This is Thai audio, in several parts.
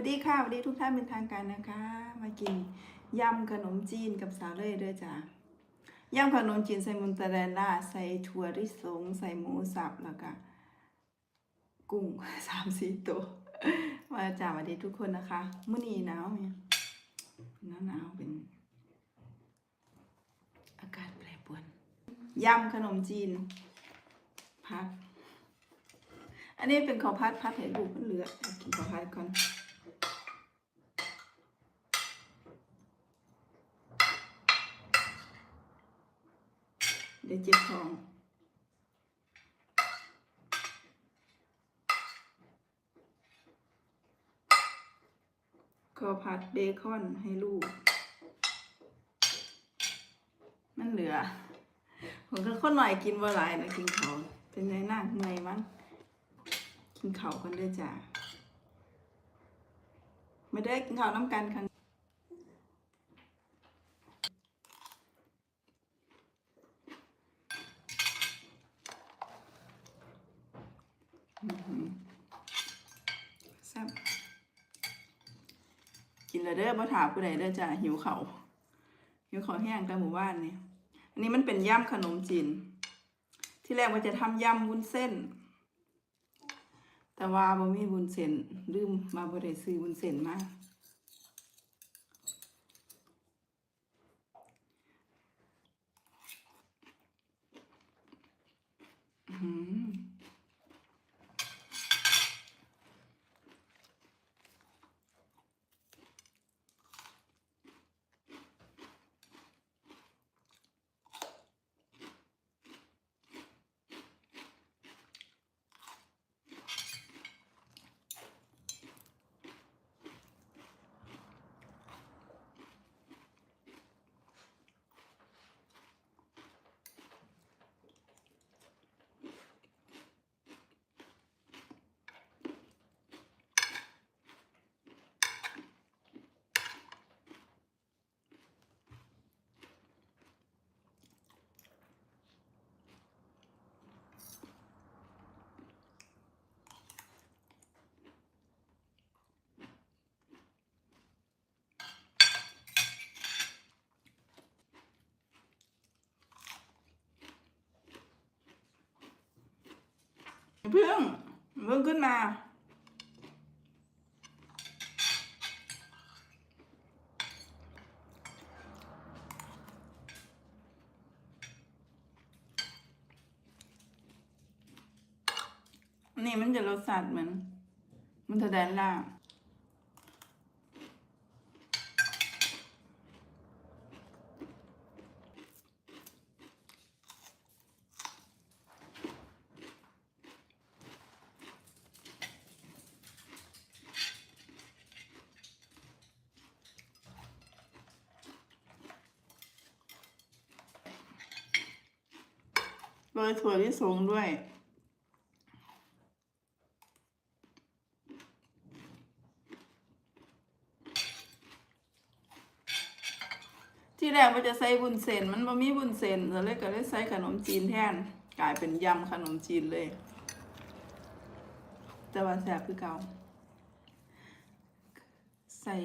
วัสดีค่ะสวัสดีทุกท่านเป็นทางการนะคะ มากินยำขนมจีนกับสาวเล่ด้วยจ้ะยำขนมจีนใส่มุนตาเรลล่าใส่ถั่วลิสงใส่หมูสับแล้วก็กุ้งสามสี่ตัวมาจ้าสวัสดีทุกคนนะคะมื้อนี้หนาวไหมหนาวหนาวเป็น อากาศแปรปรวนยำขนมจีนพักอันนี้เป็นข้าวพัดพัดให้ลูกมันเหลือเอากินข้าวพัดก่อน เจ็บท้องข้าวผัดเบคอนให้ลูก มันเหลือ ผมก็คนหน่อยกินว่หลายนะกินเขาเป็นไงนั่งเมื่อยมั้งกินเขากันด้วยจ้ะไม่ได้กินเขาน้ำกันครั้งอื้อหือแซ่บกินแล้ว เด้อมาถามผู้ใดเด้อจ้ะหิวเขาหิวเขาแห้งแต่หมู่บ้านนี่อันนี้มันเป็นย่ำขนมจีน ที่แรกว่าจะทำยำวุ้นเส้น แต่ว่าบ่มีวุ้นเส้นลืมมาบ่ได้ซื้อวุ้นเส้นมาอื้อหือ เพิ่งเพิ่งขึ้นมา นี่มันจะรสชาติเหมือน มันจะแดนล่าง โรยถั่วลิสงด้วย ที่แรกว่าจะใส่บุญเส้นมันบ่มีบุญเส้นก็เลยก็เลยใส่ขนมจีนแทน กลายเป็นยำขนมจีนเลย แต่ว่าแซ่บคือเก่า ใส่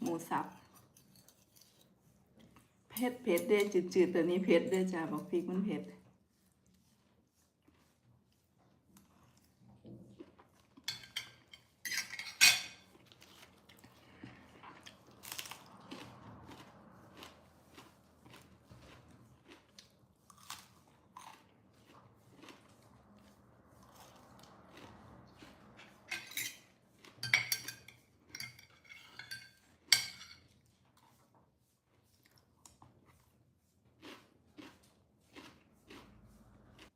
หมูสับเผ็ดเผ็ดเด้จืดๆแต่นี้เผ็ดเด้จ้าบอกพริกมันเผ็ด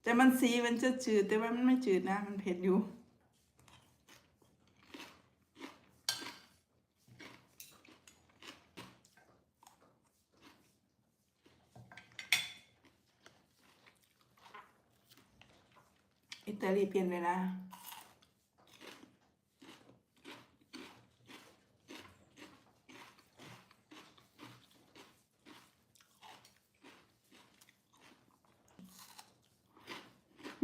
แต่มันสีมันจะจืด แต่ว่ามันไม่จืดนะ มันเผ็ดอยู่อิตาลีเปลี่ยนเวลา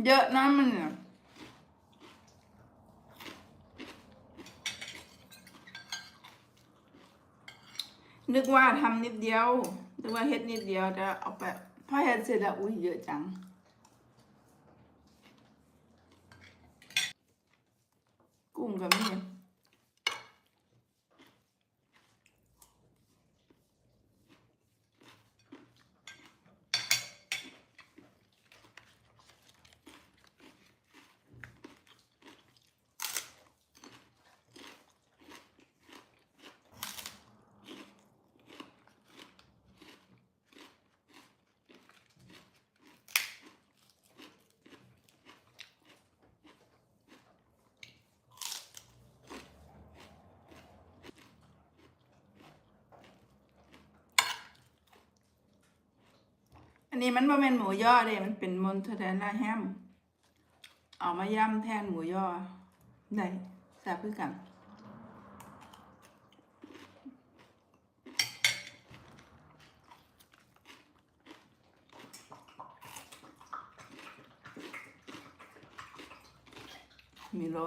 เยอะนะมันเนี่ยนึกว่าทำนิดเดียว นึกว่าเฮ็ดนิดเดียวจะเอาไปพอเฮ็ดเสร็จแล้วอุ้ยเยอะจัง กุ้งกับนี่ นี้มันบ่แม่นหมูย่อเลยมันเป็นมอนเทเรลล่าแฮม เอามาย่ำแทนหมูย่อได้แซ่บคือกันมีโล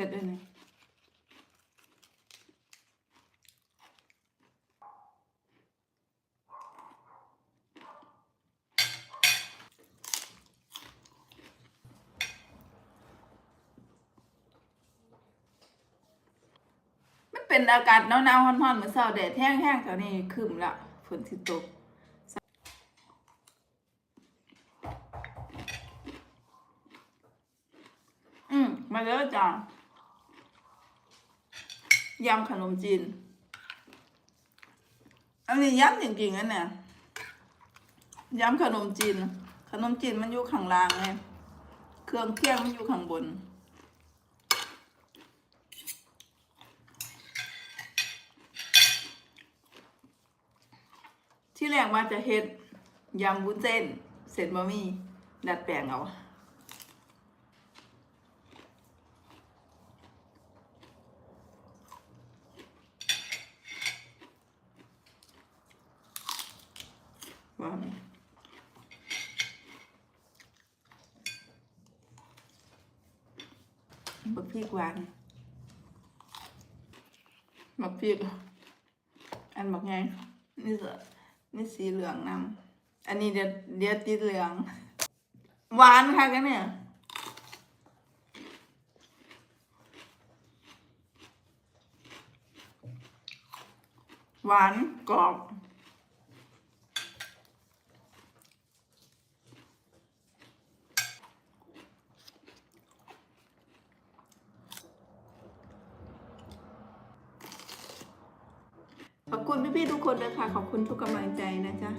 ผ็ดด้วยนี่มันเป็นอากาศหนาวๆร้อนๆเหมือนเช้าแดดแห้งๆแถวนี้ครึ้มละฝนสิตกอืมมาแล้วจ้ะ ยำขนมจีน อันนี้ยำจริงๆอันเนี่ยยำขนมจีน ขนมจีนมันอยู่ข้างล่างไงเครื่องเคียงมันอยู่ข้างบน ที่แรกว่าจะเฮ็ดยำวุ้นเส้น เสร็จบะหมี่ดัดแปลงเอา ว่าไหมบักพริกหวานบักพริกอันบักไงนี่สนี่สีเหลืองนำอันนี้เดี๋ยวเดี๋ยวติดเหลือง หวานค่ะกันเนี่ยหวานกรอบ คุณพี่ๆทุกคนเลยค่ะ ขอบคุณทุกกำลังใจนะจ๊ะ